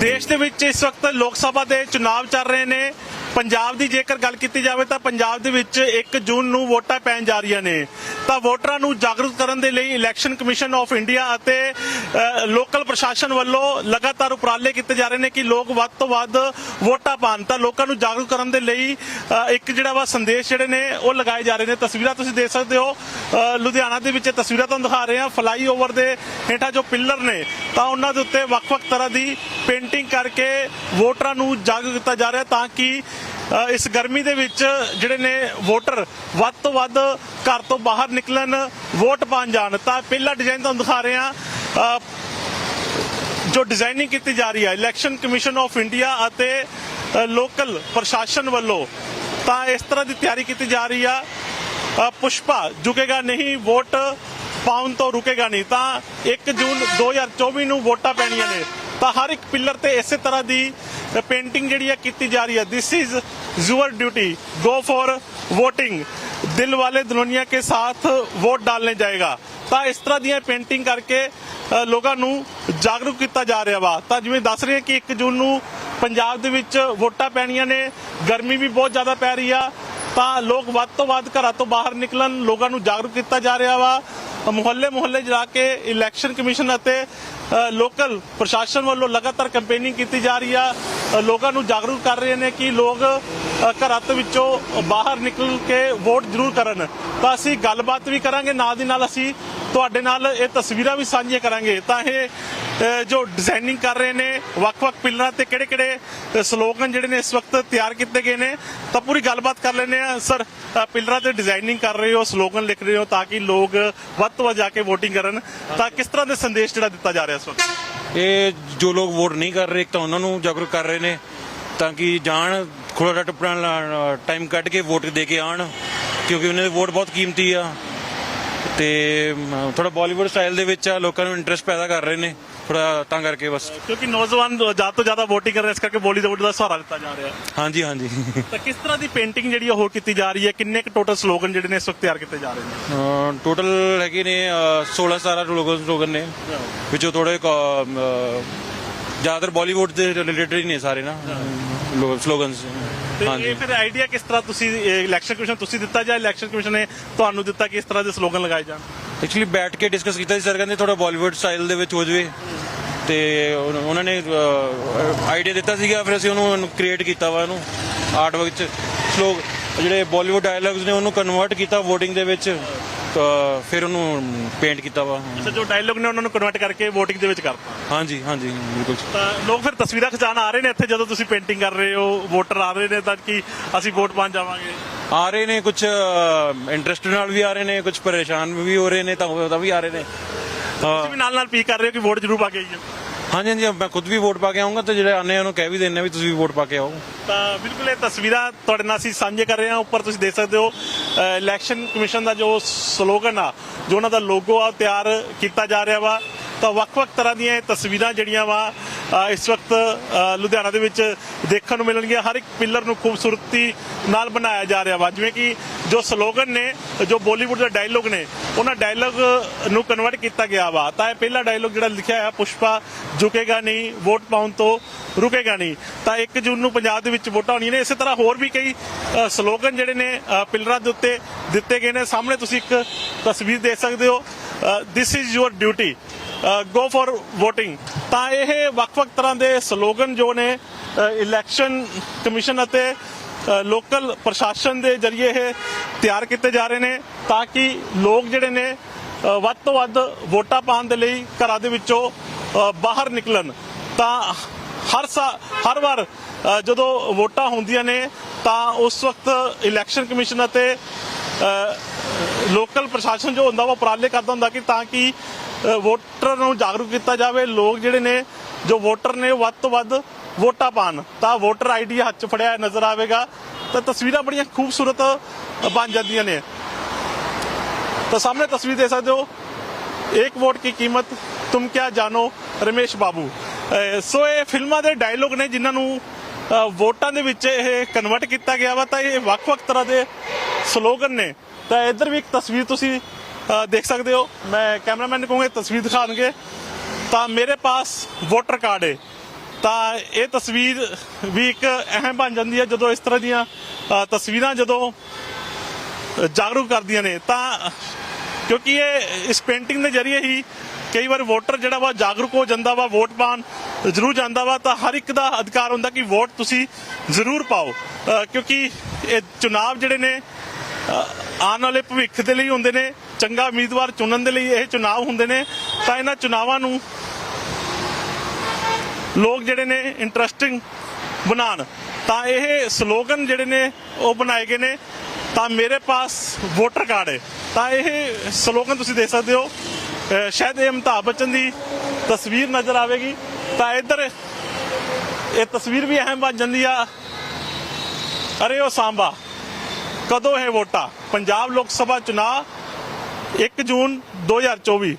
ਦੇਸ਼ ਦੇ ਵਿੱਚ ਇਸ ਵਕਤ ਲੋਕ ਸਭਾ ਦੇ ਚੁਣਾਵ ਚੱਲ ਰਹੇ ਨੇ। ਪੰਜਾਬ ਦੀ ਜੇਕਰ ਗੱਲ ਕੀਤੀ ਜਾਵੇ ਤਾਂ ਪੰਜਾਬ ਦੇ ਵਿੱਚ 1 ਜੂਨ ਨੂੰ ਵੋਟਾਂ ਪੈਣ ਜਾ ਰਹੀਆਂ ਨੇ। ਤਾਂ ਵੋਟਰਾਂ ਨੂੰ ਜਾਗਰੂਕ ਕਰਨ ਦੇ ਲਈ ਇਲੈਕਸ਼ਨ ਕਮਿਸ਼ਨ ਆਫ ਇੰਡੀਆ ਅਤੇ ਲੋਕਲ ਪ੍ਰਸ਼ਾਸਨ ਵੱਲੋਂ ਲਗਾਤਾਰ ਉਪਰਾਲੇ ਕੀਤੇ ਜਾ ਰਹੇ ਨੇ ਕਿ ਲੋਕ ਵੱਧ ਤੋਂ ਵੱਧ ਵੋਟਾਂ ਪਾਣ। ਤਾਂ ਲੋਕਾਂ ਨੂੰ ਜਾਗਰੂਕ ਕਰਨ ਦੇ ਲਈ ਇੱਕ ਜਿਹੜਾ ਵਾ ਸੰਦੇਸ਼ ਜਿਹੜੇ ਨੇ ਉਹ ਲਗਾਏ ਜਾ ਰਹੇ ਨੇ। ਤਸਵੀਰਾਂ ਤੁਸੀਂ ਦੇਖ ਸਕਦੇ ਹੋ। ਲੁਧਿਆਣਾ ਦੇ ਵਿੱਚ ਇਹ ਤਸਵੀਰਾਂ ਤੁਹਾਨੂੰ ਦਿਖਾ ਰਹੇ ਹਾਂ। ਫਲਾਈਓਵਰ ਦੇ ਹੇਠਾਂ ਜੋ ਪਿੱਲਰ ਨੇ, ਤਾਂ ਉਹਨਾਂ ਦੇ ਉੱਤੇ ਵੱਖ-ਵੱਖ ਤਰ੍ਹਾਂ ਦੀ ਪੇਂਟਿੰਗ ਕਰਕੇ ਵੋਟਰਾਂ ਨੂੰ ਜਾਗਰੂਕ ਕੀਤਾ ਜਾ ਰਿਹਾ ਤਾਂ ਕਿ ਇਸ ਗਰਮੀ ਦੇ ਵਿੱਚ ਜਿਹੜੇ ਨੇ ਵੋਟਰ ਵੱਧ ਤੋਂ ਵੱਧ ਘਰ ਤੋਂ ਬਾਹਰ ਨਿਕਲਣ, ਵੋਟ ਪਾਉਣ ਜਾਣ। ਤਾਂ ਪਹਿਲਾ ਡਿਜ਼ਾਈਨ ਤੁਹਾਨੂੰ ਦਿਖਾ ਰਹੇ ਹਾਂ। ਜੋ ਡਿਜ਼ਾਈਨਿੰਗ ਕੀਤੀ ਜਾ ਰਹੀ ਹੈ ਇਲੈਕਸ਼ਨ ਕਮਿਸ਼ਨ ਆਫ ਇੰਡੀਆ ਅਤੇ ਲੋਕਲ ਪ੍ਰਸ਼ਾਸਨ ਵੱਲੋਂ। ਤਾਂ ਇਸ ਤਰ੍ਹਾਂ ਦੀ ਤਿਆਰੀ ਕੀਤੀ ਜਾ ਰਹੀ ਆ। ਪੁਸ਼ਪਾ, ਝੁਕੇਗਾ ਨਹੀਂ, ਵੋਟ ਪਾਉਣ ਤੋਂ ਰੁਕੇਗਾ ਨਹੀਂ। ਤਾਂ 1 ਜੂਨ 2024 ਨੂੰ ਵੋਟਾਂ ਪੈਣੀਆਂ ਨੇ। ਤਾਂ ਹਰ ਇੱਕ ਪਿੱਲਰ ਤੇ ਇਸੇ ਤਰ੍ਹਾਂ ਦੀ ਪੇਂਟਿੰਗ ਜਿਹੜੀ ਹੈ ਕੀਤੀ ਜਾ ਰਹੀ ਹੈ this is your duty go for voting Dilwale Dulhania ਕੇ ਸਾਥ ਵੋਟ ਡਾਲਨੇ ਜਾਏਗਾ। ਤਾਂ ਇਸ ਤਰ੍ਹਾਂ ਦੀਆਂ ਪੇਂਟਿੰਗ ਕਰਕੇ ਲੋਕਾਂ ਨੂੰ ਜਾਗਰੂਕ ਕੀਤਾ ਜਾ ਰਿਹਾ ਵਾ। ਤਾਂ ਜਿਵੇਂ ਦੱਸ ਰਹੇ ਕਿ 1 ਜੂਨ ਨੂੰ ਪੰਜਾਬ ਦੇ ਵਿੱਚ ਵੋਟਾਂ ਪੈਣੀਆਂ ਨੇ, ਗਰਮੀ ਵੀ ਬਹੁਤ ਜ਼ਿਆਦਾ ਪੈ ਰਹੀ ਆ। ਤਾਂ ਲੋਕ ਵੱਧ ਤੋਂ ਵੱਧ ਘਰਾਂ ਤੋਂ ਬਾਹਰ ਨਿਕਲਣ, ਲੋਕਾਂ ਨੂੰ ਜਾਗਰੂਕ ਕੀਤਾ ਜਾ ਰਿਹਾ ਵਾ। ਮੁਹੱਲੇ ਮੁਹੱਲੇ ਜਾ ਕੇ ਇਲੈਕਸ਼ਨ ਕਮਿਸ਼ਨ ਅਤੇ ਲੋਕਲ ਪ੍ਰਸ਼ਾਸਨ ਵੱਲੋਂ ਲਗਾਤਾਰ ਕੈਂਪੇਨਿੰਗ ਕੀਤੀ ਜਾ ਰਹੀ ਆ। ਲੋਕਾਂ ਨੂੰ ਜਾਗਰੂਕ ਕਰ ਰਹੇ ਨੇ ਕਿ ਲੋਕ ਘਰਾਂ ਤੋਂ ਵਿੱਚੋਂ ਬਾਹਰ ਨਿਕਲ ਕੇ ਵੋਟ ਜ਼ਰੂਰ ਕਰਨ। ਤਾਂ ਅਸੀਂ ਗੱਲਬਾਤ ਵੀ ਕਰਾਂਗੇ ਨਾਲ ਦੀ ਨਾਲ ਅਸੀਂ ਤੁਹਾਡੇ ਨਾਲ ਇਹ ਤਸਵੀਰਾਂ ਵੀ ਸਾਂਝੀਆਂ ਕਰਾਂਗੇ। ਤਾਂ ਇਹ ਜੋ ਡਿਜ਼ਾਈਨਿੰਗ ਕਰ ਰਹੇ ਨੇ ਵੱਖ-ਵੱਖ ਪਿਲਰਾਂ ਤੇ ਕਿਹੜੇ-ਕਿਹੜੇ ਸਲੋਗਨ ਜਿਹੜੇ ਨੇ ਇਸ ਵਕਤ ਤਿਆਰ ਕੀਤੇ ਗਏ ਨੇ ਤਾਂ ਪੂਰੀ ਗੱਲਬਾਤ ਕਰ ਲੈਂਦੇ ਆ ਸਰ ਅ, ਪਿੱਲਰਾਂ ਤੇ ਡਿਜ਼ਾਈਨਿੰਗ ਕਰ ਰਹੇ ਹੋ ਸਲੋਗਨ ਲਿਖ ਰਹੇ ਹੋ ਤਾਂ ਕਿ ਲੋਕ ਵੱਧ ਤੋਂ ਵੱਧ ਜਾ ਕੇ VOTING ਕਰਨ। ਤਾਂ ਕਿਸ ਤਰ੍ਹਾਂ ਦੇ ਸੰਦੇਸ਼ ਜਿਹੜਾ ਦਿੱਤਾ ਜਾ ਰਿਹਾ ਇਸ ਵਕਤ? ਇਹ ਜੋ ਲੋਕ ਵੋਟ ਨਹੀਂ ਕਰ ਰਹੇ, ਇੱਕ ਤਾਂ ਉਹਨਾਂ ਨੂੰ ਜਾਗਰੂਕ ਕਰ ਰਹੇ ਨੇ, ਤਾਂ ਕਿ ਜਾਣ ਖੋੜਾ ਟੱਪਣਾ ਟਾਈਮ ਕੱਢ ਕੇ ਵੋਟ ਦੇ ਕੇ ਆਣ ਕਿਉਂਕਿ ਉਹਨਾਂ ਦੀ ਵੋਟ ਬਹੁਤ ਕੀਮਤੀ ਆ। ਤੇ ਥੋੜਾ ਬਾਲੀਵੁੱਡ ਸਟਾਈਲ ਦੇ ਵਿੱਚ ਆ, ਲੋਕਾਂ ਨੂੰ ਇੰਟਰਸਟ ਪੈਦਾ ਕਰ ਰਹੇ ਨੇ। ਥੋੜਾ ਤਾਂ ਕਰਕੇ ਬਸ। ਕਿਉਂਕਿ ਨੌਜਵਾਨ ਜ਼ਿਆਦਾ ਤੋਂ ਜ਼ਿਆਦਾ VOTING ਕਰ ਰਹੇ ਇਸ ਕਰਕੇ ਬੋਲੀਵੁੱਡ ਦਾ ਸਹਾਰਾ ਦਿੱਤਾ ਜਾ ਰਿਹਾ। ਹਾਂਜੀ ਹਾਂਜੀ। ਤਾਂ ਕਿਸ ਤਰ੍ਹਾਂ ਦੀ ਪੇਂਟਿੰਗ ਜਿਹੜੀ ਹੋਰ ਕੀਤੀ ਜਾ ਰਹੀ ਹੈ? ਕਿੰਨੇ ਕੁ ਟੋਟਲ ਸਲੋਗਨ ਜਿਹੜੇ ਨੇ ਇਸ ਵਕਤ ਤਿਆਰ ਕੀਤੇ ਜਾ ਰਹੇ ਨੇ? ਟੋਟਲ ਹੈਗੇ ਨੇ ਅ, 16 17 ਲੋਗਨ ਸਲੋਗਨ ਨੇ। ਵਿੱਚੋਂ ਥੋੜੇ ਜ਼ਿਆਦਾਤਰ ਬਾਲੀਵੁੱਡ ਦੇ ਰਿਲੇਟਡ ਹੀ ਨੇ ਸਾਰੇ ਨਾ ਸਲੋਗਨਸ ਤੇ ਹਾਂਜੀ। ਇਹ ਫਿਰ ਆਈਡੀਆ ਕਿਸ ਤਰ੍ਹਾਂ ਤੁਸੀਂ ਇਲੈਕਸ਼ਨ ਕਮਿਸ਼ਨ ਤੁਸੀਂ ਦਿੱਤਾ ਜਾਂ ਇਲੈਕਸ਼ਨ ਕਮਿਸ਼ਨ ਨੇ ਤੁਹਾਨੂੰ ਦਿੱਤਾ ਕਿ ਇਸ ਤਰ੍ਹਾਂ ਦੇ ਸਲੋਗਨ ਲਗਾਏ ਜਾਣ? ਐਕਚੁਅਲੀ ਬੈਠ ਕੇ ਡਿਸਕਸ ਕੀਤਾ ਸੀ ਸਰ ਕਹਿੰਦੇ ਥੋੜਾ ਬਾਲੀਵੁੱਡ ਸਟਾਈਲ ਦੇ ਵਿੱਚ ਹੋ ਜਵੇ। ਤੇ ਉਨ- ਉਹਨਾਂ ਨੇ ਆਈਡੀਆ ਦਿੱਤਾ ਸੀਗਾ, ਫਿਰ ਅਸੀਂ ਉਹਨੂੰ ਕ੍ਰੀਏਟ ਕੀਤਾ ਵਾ ਉਹਨੂੰ ਆਰਟ ਵਰਕ ਚ। ਸਲੋ ਜਿਹੜੇ ਬਾਲੀਵੁੱਡ ਡਾਇਲੌਗਸ ਨੇ, ਉਹਨੂੰ ਕਨਵਰਟ ਕੀਤਾ VOTING ਦੇ ਵਿੱਚ। ਤਾਂ ਫਿਰ ਉਹਨੂੰ ਪੇਂਟ ਕੀਤਾ ਵਾ। ਅੱਛਾ ਜੋ ਡਾਇਲੋਗ ਨੇ ਉਹਨਾਂ ਨੂੰ ਕਨਵਰਟ ਕਰਕੇ VOTING ਦੇ ਵਿੱਚ ਕਰਤਾ। ਹਾਂਜੀ ਹਾਂਜੀ ਬਿਲਕੁਲ। ਤਾਂ ਲੋਕ ਫਿਰ ਤਸਵੀਰਾਂ ਖਿਚਾਣ ਆ ਰਹੇ ਨੇ ਇੱਥੇ ਜਦੋਂ ਤੁਸੀਂ ਪੇਂਟਿੰਗ ਕਰ ਰਹੇ ਹੋ ਵੋਟਰ ਆ ਰਹੇ ਨੇ ਤਾਂ ਕਿ ਅਸੀਂ ਵੋਟ ਪਾਉਣ ਜਾਵਾਂਗੇ? ਆ ਰਹੇ ਨੇ ਕੁਝ ਇੰਟਰਸਟ ਨਾਲ ਵੀ ਆ ਰਹੇ ਨੇ ਕੁਝ ਪਰੇਸ਼ਾਨ ਵੀ ਹੋ ਰਹੇ ਨੇ ਤਾਂ ਉਹ ਤਾਂ ਵੀ ਆ ਰਹੇ ਨੇ। ਤੁਸੀਂ ਵੀ ਨਾਲ ਨਾਲ ਪੀ ਕਰ ਰਹੇ ਹੋ ਕਿ ਵੋਟ ਜ਼ਰੂਰ ਪਾ ਕੇ ਆਈਏ। ਹਾਂਜੀ ਹਾਂਜੀ ਮੈਂ ਖੁਦ ਵੀ ਵੋਟ ਪਾ ਕੇ ਆਉਂਗਾ ਤੇ ਜਿਹੜੇ ਆਨੇ ਉਹਨੂੰ ਕਹਿ ਵੀ ਦਿੰਨੇ ਵੀ ਤੁਸੀਂ ਵੀ ਵੋਟ ਪਾ ਕੇ ਆਓ। ਤਾਂ ਬਿਲਕੁਲ ਇਹ ਤਸਵੀਰਾਂ ਤੁਹਾਡੇ ਨਾਲ ਅਸੀਂ ਸਾਂਝੇ ਕਰ ਰਹੇ ਹਾਂ। ਉੱਪਰ ਤੁਸੀਂ ਦੇਖ ਸਕਦੇ ਹੋ ਇਲੈਕਸ਼ਨ ਕਮਿਸ਼ਨ ਦਾ ਜੋ ਸਲੋਗਨ ਆ, ਜੋ ਉਹਨਾਂ ਦਾ ਲੋਗੋ ਆ ਤਿਆਰ ਕੀਤਾ ਜਾ ਰਿਹਾ ਵਾ। ਤਾਂ ਵੱਖ-ਵੱਖ ਤਰ੍ਹਾਂ ਦੀਆਂ ਇਹ ਤਸਵੀਰਾਂ ਜਿਹੜੀਆਂ ਵਾ ਇਸ ਵਕਤ ਲੁਧਿਆਣਾ ਦੇ ਵਿੱਚ ਦੇਖਣ ਨੂੰ ਮਿਲਣਗੀਆਂ। ਹਰ ਇੱਕ ਪਿੱਲਰ ਨੂੰ ਖੂਬਸੂਰਤੀ ਨਾਲ ਬਣਾਇਆ ਜਾ ਰਿਹਾ ਵਾ। ਜਿਵੇਂ ਕਿ ਜੋ ਸਲੋਗਨ ਨੇ ਜੋ ਬਾਲੀਵੁੱਡ ਦੇ ਡਾਇਲੋਗ ਨੇ ਉਹਨਾਂ ਡਾਇਲੋਗ ਨੂੰ ਕਨਵਰਟ ਕੀਤਾ ਗਿਆ ਵਾ। ਤਾਂ ਇਹ ਪਹਿਲਾ ਡਾਇਲੋਗ ਜਿਹੜਾ ਲਿਖਿਆ ਹੈ ਪੁਸ਼ਪਾ ਝੁਕੇਗਾ ਨਹੀਂ ਵੋਟ ਪਾਉਣ ਤੋਂ ਰੁਕੇਗਾ ਨਹੀਂ। ਤਾਂ 1 ਜੂਨ ਨੂੰ ਪੰਜਾਬ ਦੇ ਵਿੱਚ ਵੋਟਾਂ ਹੋਣੀਆਂ ਨੇ। ਇਸੇ ਤਰ੍ਹਾਂ ਹੋਰ ਵੀ ਕਈ ਸਲੋਗਨ ਜਿਹੜੇ ਨੇ ਅ, ਪਿੱਲਰਾਂ ਦੇ ਉੱਤੇ ਦਿੱਤੇ ਗਏ ਨੇ। ਸਾਹਮਣੇ ਤੁਸੀਂ ਇੱਕ ਤਸਵੀਰ ਦੇਖ ਸਕਦੇ ਹੋ। This is your duty go for VOTING ਤਾਂ ਇਹ ਵੱਖ-ਵੱਖ ਤਰ੍ਹਾਂ ਦੇ ਸਲੋਗਨ ਜੋ ਨੇ ਇਲੈਕਸ਼ਨ ਕਮਿਸ਼ਨ ਅਤੇ ਲੋਕਲ ਪ੍ਰਸ਼ਾਸਨ ਦੇ ਜ਼ਰੀਏ ਇਹ ਤਿਆਰ ਕੀਤੇ ਜਾ ਰਹੇ ਨੇ ਤਾਂ ਕਿ ਲੋਕ ਜਿਹੜੇ ਨੇ ਵੱਧ ਤੋਂ ਵੱਧ ਵੋਟਾਂ ਪਾਉਣ ਦੇ ਲਈ ਘਰਾਂ ਦੇ ਵਿੱਚੋਂ ਬਾਹਰ ਨਿਕਲਣ। ਤਾਂ ਹਰ ਸਾ- ਹਰ ਵਾਰ ਜਦੋਂ ਵੋਟਾਂ ਹੁੰਦੀਆਂ ਨੇ, ਤਾਂ ਉਸ ਵਕਤ ਇਲੈਕਸ਼ਨ ਕਮਿਸ਼ਨ ਅਤੇ ਲੋਕਲ ਪ੍ਰਸ਼ਾਸਨ ਜੋ ਹੁੰਦਾ ਵਾ ਉਪਰਾਲੇ ਕਰਦਾ ਹੁੰਦਾ ਕਿ ਤਾਂ ਕਿ ਵੋਟਰ ਨੂੰ ਜਾਗਰੂਕ ਕੀਤਾ ਜਾਵੇ। ਲੋਕ ਜਿਹੜੇ ਨੇ, ਜੋ ਵੋਟਰ ਨੇ ਵੱਧ ਤੋਂ ਵੱਧ ਵੋਟਾਂ ਪਾਣ ਤਾਂ ਵੋਟਰ ਆਈਡੀ ਹੱਥ 'ਚ ਫੜਿਆ ਨਜ਼ਰ ਆਵੇਗਾ। ਤਾਂ ਤਸਵੀਰਾਂ ਬੜੀਆਂ ਖੂਬਸੂਰਤ ਬਣ ਜਾਂਦੀਆਂ ਨੇ। ਤਾਂ ਸਾਹਮਣੇ ਤਸਵੀਰ ਦੇ ਸਕਦੇ ਹੋ। ਇੱਕ ਵੋਟ ਕੀ ਕੀਮਤ? ਤੁਮ ਕਿਆ ਜਾਣੋ, ਰਮੇਸ਼ ਬਾਬੂ। ਸੋ ਇਹ ਫਿਲਮਾਂ ਦੇ ਡਾਇਲੋਗ ਨੇ ਜਿਨ੍ਹਾਂ ਨੂੰ ਵੋਟਾਂ ਦੇ ਵਿੱਚ ਇਹ ਕਨਵਰਟ ਕੀਤਾ ਗਿਆ ਵਾ। ਤਾਂ ਇਹ ਵੱਖ-ਵੱਖ ਤਰ੍ਹਾਂ ਦੇ ਸਲੋਗਨ ਨੇ। ਤਾਂ ਇੱਧਰ ਵੀ ਇੱਕ ਤਸਵੀਰ ਤੁਸੀਂ ਦੇਖ ਸਕਦੇ ਹੋ। ਮੈਂ ਕੈਮਰਾਮੈਨ ਨੂੰ ਕਹੂੰਗਾ ਤਸਵੀਰ ਦਿਖਾਣਗੇ ਤਾਂ ਮੇਰੇ ਪਾਸ ਵੋਟਰ ਕਾਰਡ ਹੈ ਤਾਂ ਇਹ ਤਸਵੀਰ ਵੀ ਇੱਕ ਅਹਿਮ ਬਣ ਜਾਂਦੀ ਹੈ ਜਦੋਂ ਇਸ ਤਰ੍ਹਾਂ ਦੀਆਂ ਤਸਵੀਰਾਂ ਜਦੋਂ ਜਾਗਰੂਕ ਕਰਦੀਆਂ ਨੇ। ਤਾਂ ਕਿਉਂਕਿ ਇਹ ਇਸ ਪੇਂਟਿੰਗ ਦੇ ਜ਼ਰੀਏ ਹੀ ਕਈ ਵਾਰ ਵੋਟਰ ਜਿਹੜਾ ਵਾ ਜਾਗਰੂਕ ਹੋ ਜਾਂਦਾ ਵਾ ਵੋਟ ਪਾਣ ਜ਼ਰੂਰ ਜਾਂਦਾ ਵਾ, ਤਾਂ ਹਰ ਇੱਕ ਦਾ ਅਧਿਕਾਰ ਹੁੰਦਾ ਕਿ ਵੋਟ ਤੁਸੀਂ ਜ਼ਰੂਰ ਪਾਓ। ਕਿਉਂਕਿ ਇਹ ਚੁਣਾਵ ਜਿਹੜੇ ਨੇ ਆਉਣ ਵਾਲੇ ਭਵਿੱਖ ਦੇ ਲਈ ਹੁੰਦੇ ਨੇ, ਚੰਗਾ ਉਮੀਦਵਾਰ ਚੁਣਨ ਦੇ ਲਈ ਇਹ ਚੁਣਾਵ ਹੁੰਦੇ ਨੇ। ਤਾਂ ਇਹਨਾਂ ਚੁਣਾਵਾਂ ਨੂੰ ਲੋਕ ਜਿਹੜੇ ਨੇ ਇੰਟਰਸਟਿੰਗ ਬਣਾਉਣ। ਤਾਂ ਇਹ ਸਲੋਗਨ ਜਿਹੜੇ ਨੇ ਉਹ ਬਣਾਏ ਗਏ ਨੇ। ਤਾਂ ਮੇਰੇ ਪਾਸ ਵੋਟਰ ਕਾਰਡ ਹੈ। ਤਾਂ ਇਹ ਸਲੋਗਨ ਤੁਸੀਂ ਦੇਖ ਸਕਦੇ ਹੋ। ਸ਼ਾਇਦ ਇਹ ਅਮਿਤਾਭ ਬੱਚਨ ਦੀ ਤਸਵੀਰ ਨਜ਼ਰ ਆਵੇਗੀ। ਤਾਂ ਇੱਧਰ ਇਹ ਤਸਵੀਰ ਵੀ ਅਹਿਮ ਬਣ ਜਾਂਦੀ ਆ। ਅਰੇ ਉਹ ਸਾਂਬਾ, ਕਦੋਂ ਹੈ ਵੋਟਾਂ? ਪੰਜਾਬ ਲੋਕ ਸਭਾ ਚੁਣਾਵ 1 ਜੂਨ 2024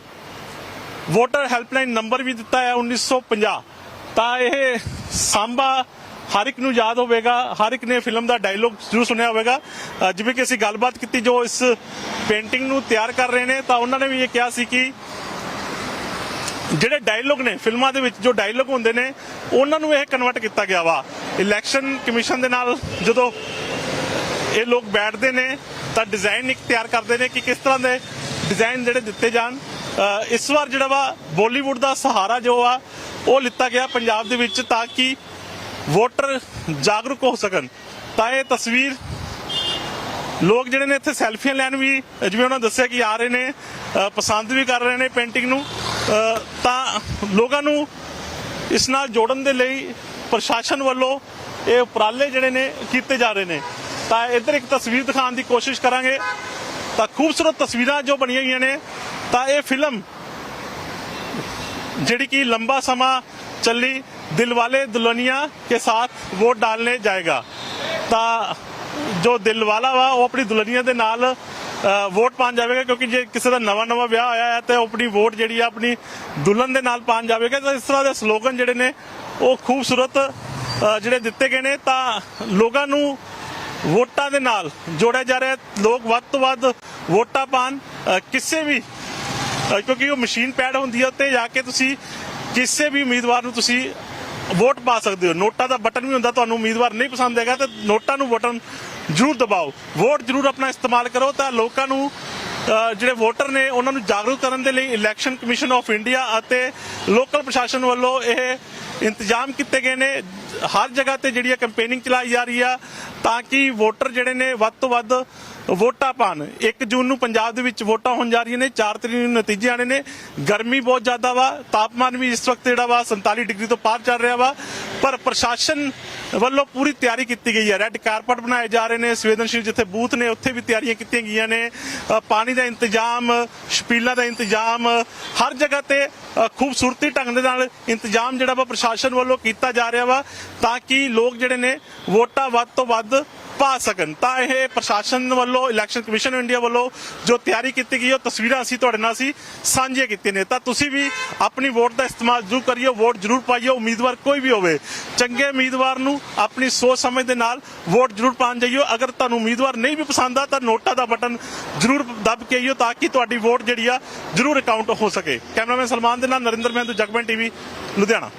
ਵੋਟਰ ਹੈਲਪਲਾਈਨ ਨੰਬਰ ਵੀ ਦਿੱਤਾ ਹੈ 1950 ਤਾਂ ਇਹ ਸਾਂਬਾ ਹਰ ਇੱਕ ਨੂੰ ਯਾਦ ਹੋਵੇਗਾ, ਹਰ ਇੱਕ ਨੇ ਫਿਲਮ ਦਾ ਡਾਇਲੋਗ ਜ਼ਰੂਰ ਸੁਣਿਆ ਹੋਵੇਗਾ। ਜਿਵੇਂ ਕਿ ਅਸੀਂ ਗੱਲਬਾਤ ਕੀਤੀ ਜੋ ਇਸ ਪੇਂਟਿੰਗ ਨੂੰ ਤਿਆਰ ਕਰ ਰਹੇ ਨੇ, ਤਾਂ ਉਹਨਾਂ ਨੇ ਵੀ ਇਹ ਕਿਹਾ ਸੀ ਕਿ ਜਿਹੜੇ ਡਾਇਲੋਗ ਨੇ, ਫਿਲਮਾਂ ਦੇ ਵਿੱਚ ਜੋ ਡਾਇਲੋਗ ਹੁੰਦੇ ਨੇ, ਉਹਨਾਂ ਨੂੰ ਇਹ ਕਨਵਰਟ ਕੀਤਾ ਗਿਆ ਵਾ। ਇਲੈਕਸ਼ਨ ਕਮਿਸ਼ਨ ਦੇ ਨਾਲ ਜਦੋਂ ਇਹ ਲੋਕ ਬੈਠਦੇ ਨੇ, ਤਾਂ ਡਿਜ਼ਾਈਨ ਇੱਕ ਤਿਆਰ ਕਰਦੇ ਨੇ ਕਿ ਕਿਸ ਤਰ੍ਹਾਂ ਦੇ ਡਿਜ਼ਾਈਨ ਜਿਹੜੇ ਦਿੱਤੇ ਜਾਣ। ਇਸ ਵਾਰ ਜਿਹੜਾ ਵਾ ਬਾਲੀਵੁੱਡ ਦਾ ਸਹਾਰਾ ਜੋ ਆ ਉਹ ਲਿੱਤਾ ਗਿਆ ਪੰਜਾਬ ਦੇ ਵਿੱਚ ਤਾਂ ਕਿ ਵੋਟਰ ਜਾਗਰੂਕ ਹੋ ਸਕਣ। ਤਾਂ ਇਹ ਤਸਵੀਰ ਲੋਕ ਜਿਹੜੇ ਨੇ ਇੱਥੇ ਸੈਲਫੀਆਂ ਲੈਣ ਵੀ, ਜਿਵੇਂ ਉਹਨਾਂ ਦੱਸਿਆ ਕਿ ਆ ਰਹੇ ਨੇ ਪਸੰਦ ਵੀ ਕਰ ਰਹੇ ਨੇ ਪੇਂਟਿੰਗ ਨੂੰ। ਤਾਂ ਲੋਕਾਂ ਨੂੰ ਇਸ ਨਾਲ ਜੋੜਨ ਦੇ ਲਈ ਪ੍ਰਸ਼ਾਸਨ ਵੱਲੋਂ ਇਹ ਉਪਰਾਲੇ ਜਿਹੜੇ ਨੇ ਕੀਤੇ ਜਾ ਰਹੇ ਨੇ। ਤਾਂ ਇੱਧਰ ਇੱਕ ਤਸਵੀਰ ਦਿਖਾਉਣ ਦੀ ਕੋਸ਼ਿਸ਼ ਕਰਾਂਗੇ। ਤਾਂ ਖੂਬਸੂਰਤ ਤਸਵੀਰਾਂ ਜੋ ਬਣੀਆਂ ਹੋਈਆਂ ਨੇ, ਤਾਂ ਇਹ ਫਿਲਮ ਜਿਹੜੀ ਕਿ ਲੰਬਾ ਸਮਾਂ ਚੱਲੀ ਦਿਲਵਾਲੇ ਦੁਲਹਨੀਆ ਕੇ ਸਾਥ ਵੋਟ ਡਾਲਨੇ ਜਾਏਗਾ। ਤਾਂ ਜੋ ਦਿਲਵਾਲਾ ਵਾ, ਉਹ ਆਪਣੀ ਦੁਲਹਨੀਆਂ ਦੇ ਨਾਲ ਵੋਟ ਪਾਣ ਜਾਵੇਗਾ, ਕਿਉਂਕਿ ਜੇ ਕਿਸੇ ਦਾ ਨਵਾਂ ਨਵਾਂ ਵਿਆਹ ਹੋਇਆ ਹੈ, ਤੇ ਉਹ ਆਪਣੀ ਵੋਟ ਜਿਹੜੀ ਆ, ਆਪਣੀ ਦੁਲਹਨ ਦੇ ਨਾਲ ਪਾਣ ਜਾਵੇਗਾ। ਤਾਂ ਇਸ ਤਰ੍ਹਾਂ ਦੇ ਸਲੋਗਨ ਜਿਹੜੇ ਨੇ, ਉਹ ਖੂਬਸੂਰਤ ਜਿਹੜੇ ਦਿੱਤੇ ਗਏ ਨੇ। ਤਾਂ ਲੋਕਾਂ ਨੂੰ ਵੋਟਾਂ ਦੇ ਨਾਲ ਜੋੜਿਆ ਜਾ ਰਿਹਾ ਲੋਕ ਵੱਧ ਤੋਂ ਵੱਧ ਵੋਟਾਂ ਪਾਣ ਕਿਸੇ ਵੀ ਕਿਉਂਕਿ ਉਹ ਮਸ਼ੀਨ ਪੈਡ ਹੁੰਦੀ ਹੈ ਉੱਤੇ ਜਾ ਕੇ ਤੁਸੀਂ ਕਿਸੇ ਵੀ ਉਮੀਦਵਾਰ ਨੂੰ ਤੁਸੀਂ ਵੋਟ ਪਾ ਸਕਦੇ ਹੋ। ਨੋਟਾਂ ਦਾ ਬਟਨ ਵੀ ਹੁੰਦਾ, ਤੁਹਾਨੂੰ ਉਮੀਦਵਾਰ ਨਹੀਂ ਪਸੰਦ ਹੈਗਾ ਤਾਂ ਨੋਟਾਂ ਨੂੰ ਬਟਨ ਜ਼ਰੂਰ ਦਬਾਓ। ਵੋਟ ਜ਼ਰੂਰ ਆਪਣਾ ਇਸਤੇਮਾਲ ਕਰੋ ਤਾਂ ਲੋਕਾਂ ਨੂੰ ਜਿਹੜੇ ਵੋਟਰ ਨੇ, ਉਹਨਾਂ ਨੂੰ ਜਾਗਰੂਕ ਕਰਨ ਦੇ ਲਈ ਇਲੈਕਸ਼ਨ ਕਮਿਸ਼ਨ ਆਫ ਇੰਡੀਆ ਅਤੇ ਲੋਕਲ ਪ੍ਰਸ਼ਾਸਨ ਵੱਲੋਂ ਇਹ ਇੰਤਜ਼ਾਮ ਕੀਤੇ ਗਏ ਨੇ। ਹਰ ਜਗ੍ਹਾ ਤੇ ਜਿਹੜੀ ਕੈਂਪੇਨਿੰਗ ਚਲਾਈ ਜਾ ਰਹੀ ਆ ਤਾਂ ਕਿ ਵੋਟਰ ਜਿਹੜੇ ਨੇ ਵੱਧ ਤੋਂ ਵੱਧ ਵੋਟਾਂ ਪਾਣ 1 ਜੂਨ ਨੂੰ ਪੰਜਾਬ ਦੇ ਵਿੱਚ ਵੋਟਾਂ ਹੋਣ ਜਾ ਰਹੀਆਂ ਨੇ। 4 ਤਰੀਕ ਨੂੰ ਨਤੀਜੇ ਆਣੇ ਨੇ। ਗਰਮੀ ਬਹੁਤ ਜ਼ਿਆਦਾ ਵਾ। ਤਾਪਮਾਨ ਵੀ ਇਸ ਵਕਤ ਜਿਹੜਾ ਵਾ 47 ਡਿਗਰੀ ਤੋਂ ਪਾਰ ਚੱਲ ਰਿਹਾ ਵਾ। ਪਰ ਪ੍ਰਸ਼ਾਸਨ ਵੱਲੋਂ ਪੂਰੀ ਤਿਆਰੀ ਕੀਤੀ ਗਈ ਹੈ। ਰੈੱਡ ਕਾਰਪਟ ਬਣਾਏ ਜਾ ਰਹੇ ਨੇ। ਸੰਵੇਦਨਸ਼ੀਲ ਜਿੱਥੇ ਬੂਥ ਨੇ, ਉੱਥੇ ਵੀ ਤਿਆਰੀਆਂ ਕੀਤੀਆਂ ਗਈਆਂ ਨੇ। ਪਾਣੀ ਦਾ ਇੰਤਜ਼ਾਮ ਛਪੀਲਾਂ ਦਾ ਇੰਤਜ਼ਾਮ, ਹਰ ਜਗ੍ਹਾ ਤੇ ਖੂਬਸੂਰਤੀ ਢੰਗ ਦੇ ਨਾਲ ਇੰਤਜ਼ਾਮ ਜਿਹੜਾ ਵਾ ਪ੍ਰਸ਼ਾਸਨ ਵੱਲੋਂ ਕੀਤਾ ਜਾ ਰਿਹਾ ਵਾ। ਤਾਂ ਕਿ ਲੋਕ ਜਿਹੜੇ ਨੇ, ਵੋਟਾਂ ਵੱਧ ਤੋਂ ਵੱਧ ਪਾ ਸਕਣ। ਤਾਂ ਇਹ ਪ੍ਰਸ਼ਾਸਨ ਵੱਲੋਂ ਇਲੈਕਸ਼ਨ ਕਮਿਸ਼ਨ ਇੰਡੀਆ ਵੱਲੋਂ ਜੋ ਤਿਆਰੀ ਕੀਤੀ ਗਈ, ਉਹ ਤਸਵੀਰਾਂ ਅਸੀਂ ਤੁਹਾਡੇ ਨਾਲ ਅਸੀਂ ਸਾਂਝੀਆਂ ਕੀਤੀਆਂ ਨੇ। ਤਾਂ ਤੁਸੀਂ ਵੀ ਆਪਣੀ ਵੋਟ ਦਾ ਇਸਤੇਮਾਲ ਜ਼ਰੂਰ ਕਰਿਓ, ਵੋਟ ਜ਼ਰੂਰ ਪਾਈਓ, ਉਮੀਦਵਾਰ ਕੋਈ ਵੀ ਹੋਵੇ। ਚੰਗੇ ਉਮੀਦਵਾਰ ਨੂੰ ਆਪਣੀ ਸੋਚ ਸਮਝ ਦੇ ਨਾਲ ਵੋਟ ਜ਼ਰੂਰ ਪਾਣ ਜਾਈਓ। ਅਗਰ ਤੁਹਾਨੂੰ ਉਮੀਦਵਾਰ ਨਹੀਂ ਵੀ ਪਸੰਦ ਆ, ਤਾਂ ਨੋਟਾ ਦਾ ਬਟਨ ਜ਼ਰੂਰ ਦੱਬ ਕੇ ਆਈਓ ਤਾਂ ਕਿ ਤੁਹਾਡੀ ਵੋਟ ਜਿਹੜੀ ਆ, ਜ਼ਰੂਰ ਅਕਾਊਂਟ ਹੋ ਸਕੇ। ਕੈਮਰਾਮੈਨ ਸਲਮਾਨ ਦੇ ਨਾਲ ਨਰਿੰਦਰ ਮਹਿੰਦੂ, ਜਗਮਨ ਟੀਵੀ, ਲੁਧਿਆਣਾ।